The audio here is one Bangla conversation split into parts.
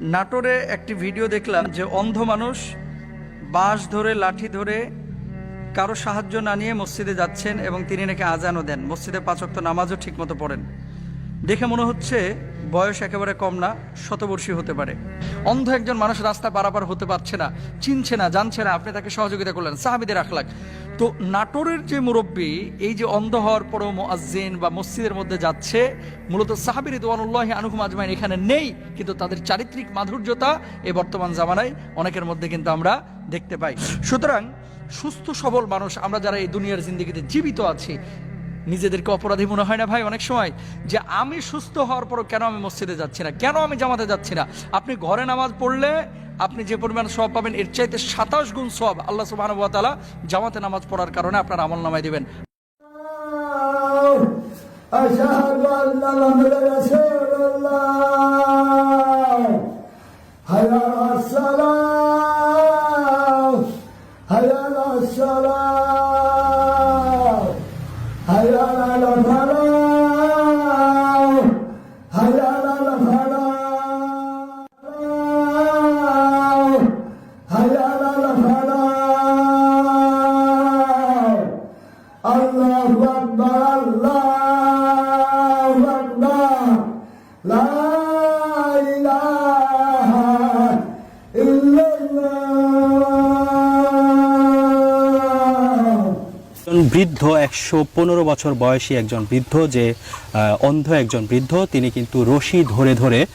নাটোরে একটি ভিডিও দেখলাম যে অন্ধ মানুষ বাঁশ ধরে, লাঠি ধরে কারও সাহায্য না নিয়ে মসজিদে যাচ্ছেন এবং তিনি নাকি আজানও দেন। মসজিদে পাঁচক্ত নামাজও ঠিকমতো পড়েন। দেখে মনে হচ্ছে বয়স একেবারে কম না, শতবর্ষী হতে পারে। অন্ধ একজন মানুষ রাস্তা পারাপার হতে পারছে না, চিনছে না, জানছে না, আপনি তাকে সহযোগিতা করলেন, সাহাবিদের আখলাক। তো নাটোরের যে মুরব্বী, এই যে অন্ধ হওয়ার পরও মোয়াজ্জিন বা মসজিদের মধ্যে যাচ্ছে, মূলত সাহাবির দোয়ানুল্লাহ আনুকুম আজমাইন এখানে নেই, কিন্তু তাদের চারিত্রিক মাধুর্যতা এ বর্তমান জামানায় অনেকের মধ্যে কিন্তু আমরা দেখতে পাই। সুতরাং সুস্থ সবল মানুষ, আমরা যারা এই দুনিয়ার জিন্দগিতে জীবিত আছি নিজেদেরকে অপরাধী মনে হয় না ভাই? অনেক সময় যে আমি সুস্থ হওয়ার পরও কেন আমি মসজিদে যাচ্ছি না? কেন আমি জামাতে যাচ্ছি না? আপনি ঘরে নামাজ পড়লে আপনি যে পরিমাণ সব পাবেন, এর চাইতে সাতাশ গুণ সব আল্লাহ সুবাহ জামাতে নামাজ পড়ার কারণে আপনার আমল নামায় দেবেন। হায়া সালাম হায়া সালাম বৃদ্ধ, একশো পনেরো বছর বয়সী একজন বৃদ্ধ যে অন্ধ একজন বৃদ্ধ, তিনি কিন্তু রশি ধরে ধরে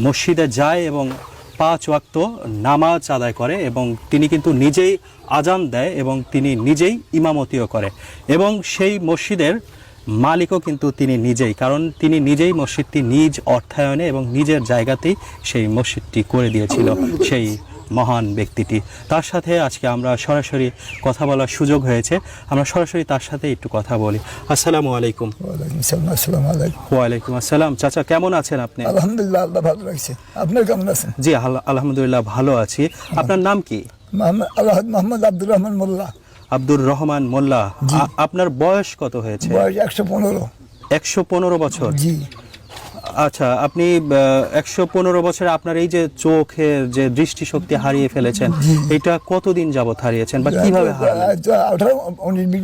মসজিদে যায় এবং পাঁচ ওয়াক্ত নামাজ আদায় করে এবং তিনি কিন্তু নিজেই আজান দেয় এবং তিনি নিজেই ইমামতিও করে। এবং সেই মসজিদের মালিকও কিন্তু তিনি নিজেই কারণ তিনি নিজেই মসজিদটি নিজ অর্থায়নে এবং নিজের জায়গাতেই সেই মসজিদটি করে দিয়েছিল সেই মহান ব্যক্তিটি। তার সাথে আজকে আমরা সরাসরি কথা বলার সুযোগ হয়েছে। আমরা সরাসরি তার সাথে একটু কথা বলি। আসসালামু আলাইকুম। ওয়ালাইকুম সালাম আসসালামু। চাচা কেমন আছেন আপনি? আলহামদুলিল্লাহ আল্লাহ ভালো রাখছে। আপনার কেমন আছেন? জি আল- আলহামদুলিল্লাহ ভালো আছি। আপনার নাম কি? মোহাম্মদ মোহাম্মদ আব্দুর রহমান মোল্লা। আব্দুর রহমান মোল্লা আপনার বয়স কত হয়েছে? বয়স একশো পনেরো। একশো পনেরো বছর। জি। আচ্ছা আপনি একশো পনেরো বছরে আপনার এই যে চোখের যে দৃষ্টিশক্তি হারিয়ে ফেলেছেন এটা কতদিন যাবত হারিয়েছেন বা কীভাবে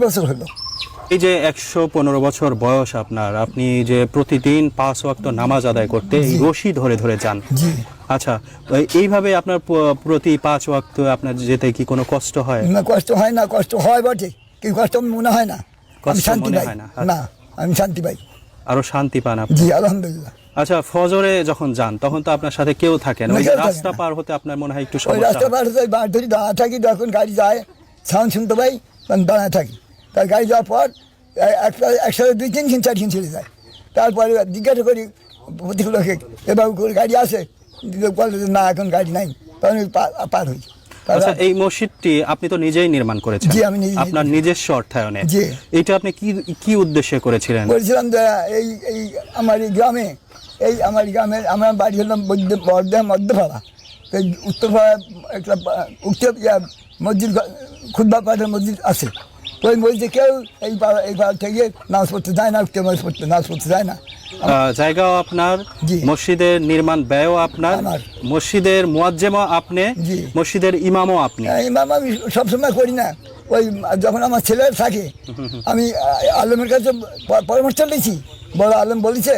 বছর হলো। এই যে একশো পনেরো বছর বয়স আপনার আপনি যে প্রতিদিন পাঁচ ওয়াক্ত নামাজ আদায় করতে রশি ধরে ধরে যান আচ্ছা এই- এইভাবে আপনার প্রতি পাঁচ ওয়াক্ত আপনার যেতে কি কোনো কষ্ট হয়? না কষ্ট হয় না কষ্ট হয় বটে। কিন্তু কষ্ট মনে হয় না। কষ্ট শান্তি পাই। হয় না, আমি শান্তি পাই। আরও শান্তি পান আপনি? জি আলহামদুলিল্লাহ। আচ্ছা ফজরে যখন যান তখন তো আপনার সাথে কেউ থাকে না। ওই রাস্তা পার হতে আপনার মনে হয় একটু সমস্যা রাস্তা। পার হতে বাঁ ধরি দাঁড়া থাকি যখন গাড়ি যায় সাউন্ড শুনতে পাই তখন দাঁড়া থাকি। তার গাড়ি যাওয়ার পর একটা একসাথে দুই তিন দিন চার দিন চলে যায়। তারপরে জিজ্ঞাসা করি প্রতিগুলোকে এবার গাড়ি আসে লোক বলে যে না এখন গাড়ি নাই। তখন ওই পা- পার হই। আচ্ছা এই মসজিদটি আপনি তো নিজেই নির্মাণ করেছেন। জি, আমি নিজেই- আপনার নিজস্ব অর্থায়নে। জি। এটা আপনি কি কি উদ্দেশ্যে করেছিলেন? বলছিলাম যে এই এই আমার এই গ্রামে এই আমার গ্রামের আমার বাড়ি হলাম বর্ধা মধ্যপাড়া তো এই উত্তরপাড়া একটা বা- উত্তর ইয়া মসজিদ খুদ্া পাড়ার মসজিদ আছে। ওই মসজিদে কেউ এই এই পাড়া থেকে নামাজ পড়তে যায় না কেউ নামাজ পড়তে নামাজ পড়তে যায় না জায়গাও আপনার। মসজিদের নির্মাণ ব্যয়ও আপনার। মসজিদের মুয়াজ্জেমও আপনি। মসজিদের ইমামও আপনি এই মামা আমি সবসময় করি না ওই যখন আমার ছেলে থাকে আমি আলমের কাছে পরামর্শ নিয়েছি বড় আলম বলেছে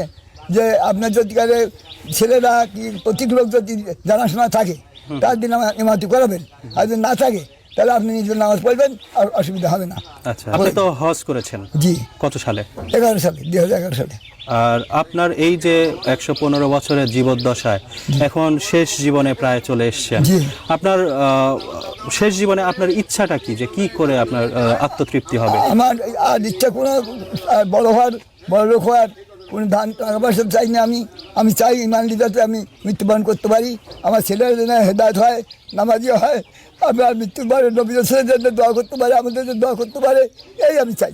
যে আপনার যদি কারে ছেলেরা কি প্রত্যেক লোক যদি জানাশোনা থাকে তার দিন আমার ইমামতি করাবেন আর যদি না থাকে তাহলে আপনি নিজের নামাজ পড়বেন আর অসুবিধা হবে না। আচ্ছা আপনি তো হজ করেছেন। জি। কত সালে? এগারো সালে দুই হাজার এগারো সালে। আর আপনার এই যে একশো পনেরো বছরের জীবদ্দশায় এখন শেষ জীবনে প্রায় চলে এসছেন। আপনার আহ, শেষ জীবনে আপনার ইচ্ছাটা কি যে কি করে আপনার আত্মতৃপ্তি হবে? আমার আর ইচ্ছা কোনো বড় হওয়ার বড় লোক হওয়ার কোনো ধান টাকা পয়সা চাই না আমি। আমি চাই ইমান লিদাতে আমি মৃত্যুবরণ করতে পারি। আমার ছেলের যেন হেদায়ত হয়, নামাজিও হয়। আমি আর মৃত্যুবরণ নবীর ছেলেদের জন্য দোয়া করতে পারে, আমাদের জন্য দোয়া করতে পারে। এই আমি চাই।